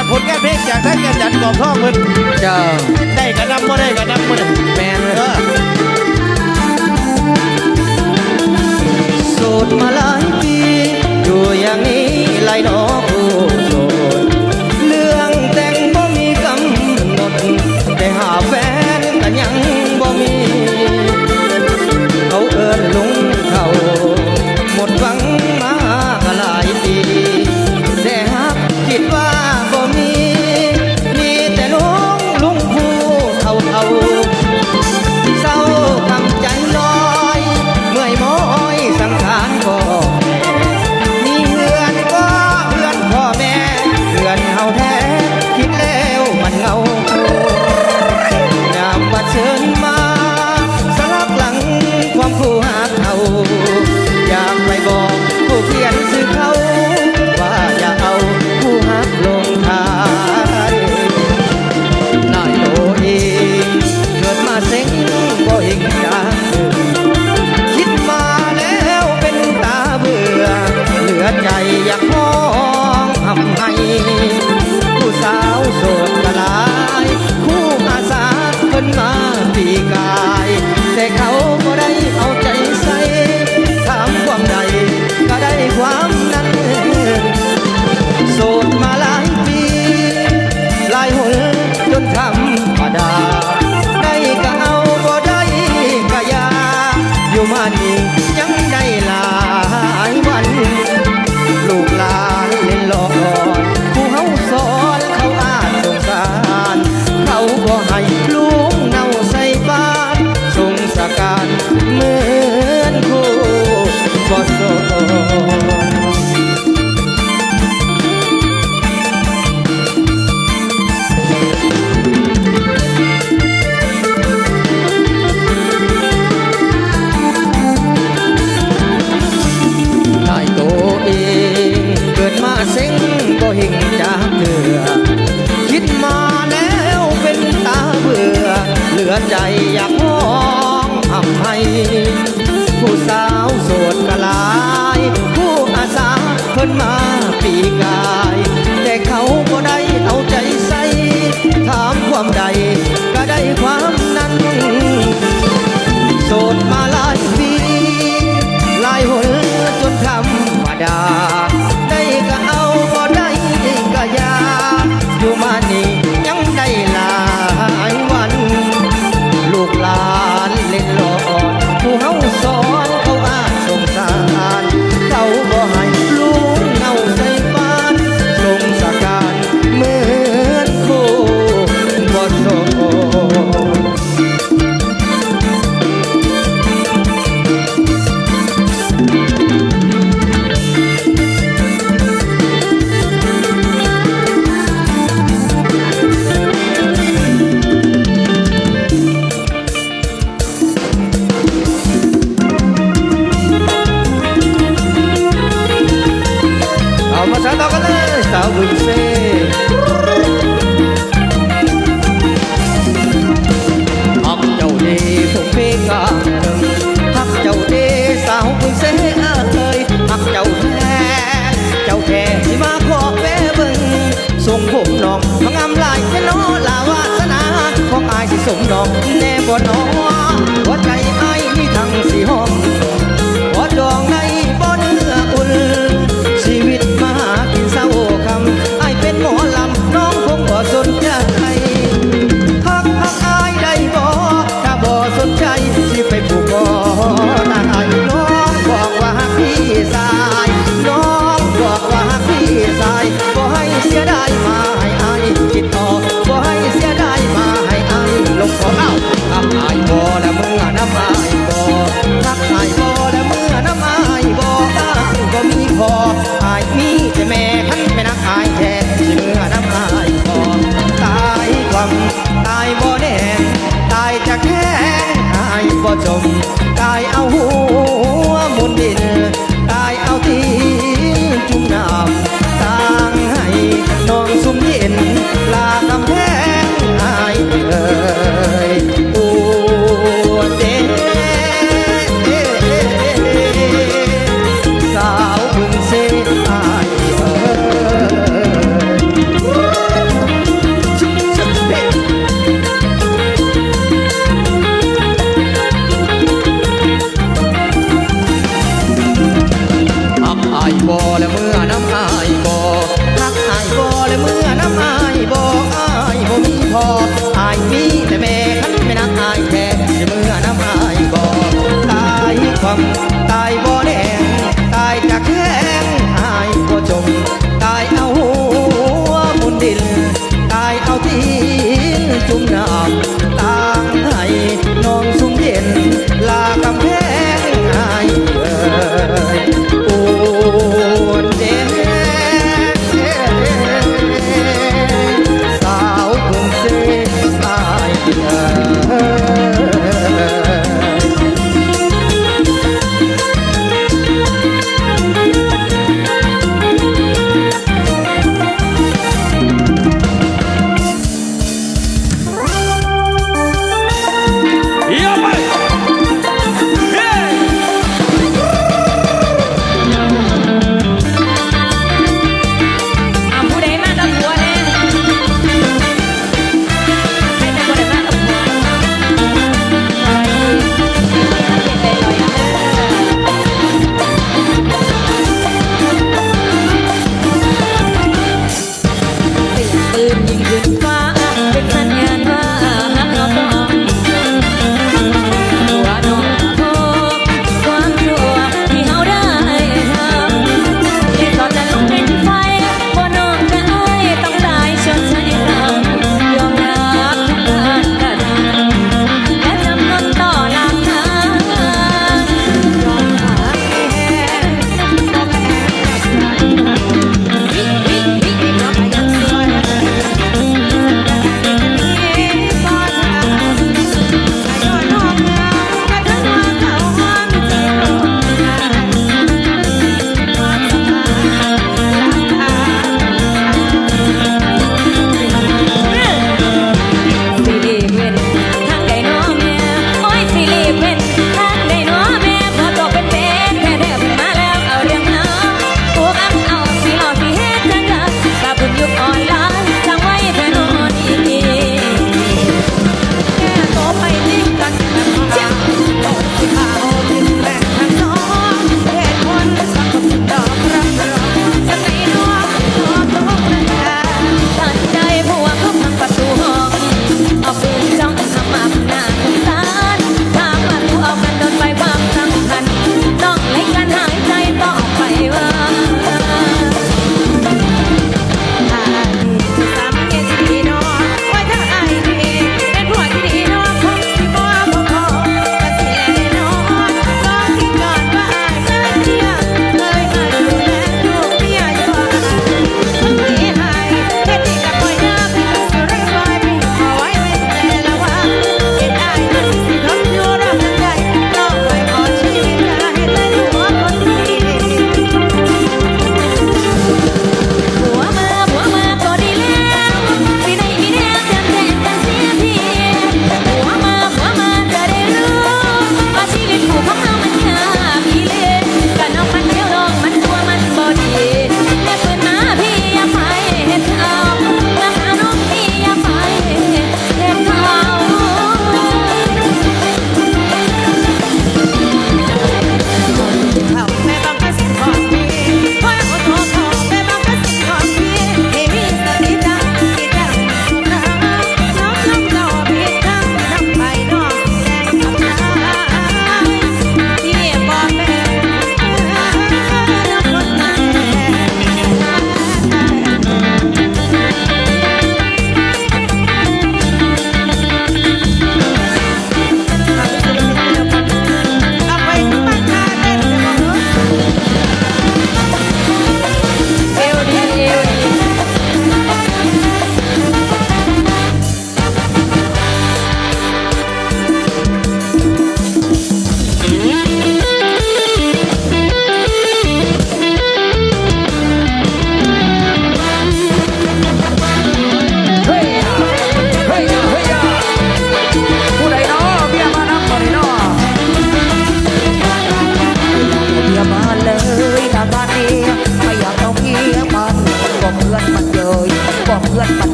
านผลแก่เพลงจากทั้งกันจัดกรอบท่องเพิ่นเจ้าได้กระนำบ่ได้กระนำบ่ได้แมนเลยโสดมาหลายปีอยู่อย่างนี้ไรน้อ ปีกา รักอายบ่และเมื่อน้ำอายบ่ตักก็มีพออายมีแต่แม่ขันไม่นักอายแท้ที่เมื่อน้ำอายบ่ตายหวังตายบ่แน่ตายจะแค้งอายบ่จมตายเอาหัว วมตายบ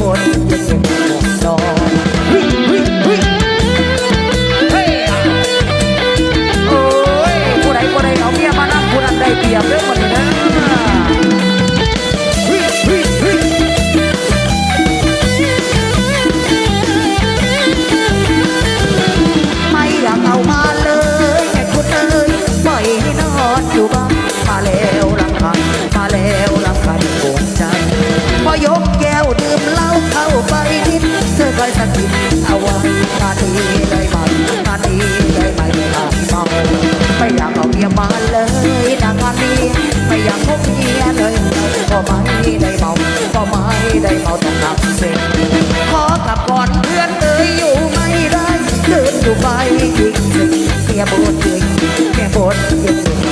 บนเพอยกแก้วดื่มเหล้าเข้าไปนิดเธอคอยสะกิดเอาไว้งานนี้ได้ไหมงานนี้ได้ไหมหากเมาไม่อยากเอาเมียมาเลยนางานนี้ไม่อยากพบเมียเลยก็ไม่ได้เมาก็ไม่ได้เมาต้องนับเซ็งขอกลับก่อนเพื่อนเอ้ยอยู่ไม่ได้เดินอยู่ไปอีกสิเมียโบนเก่งเมียโบนเก่ง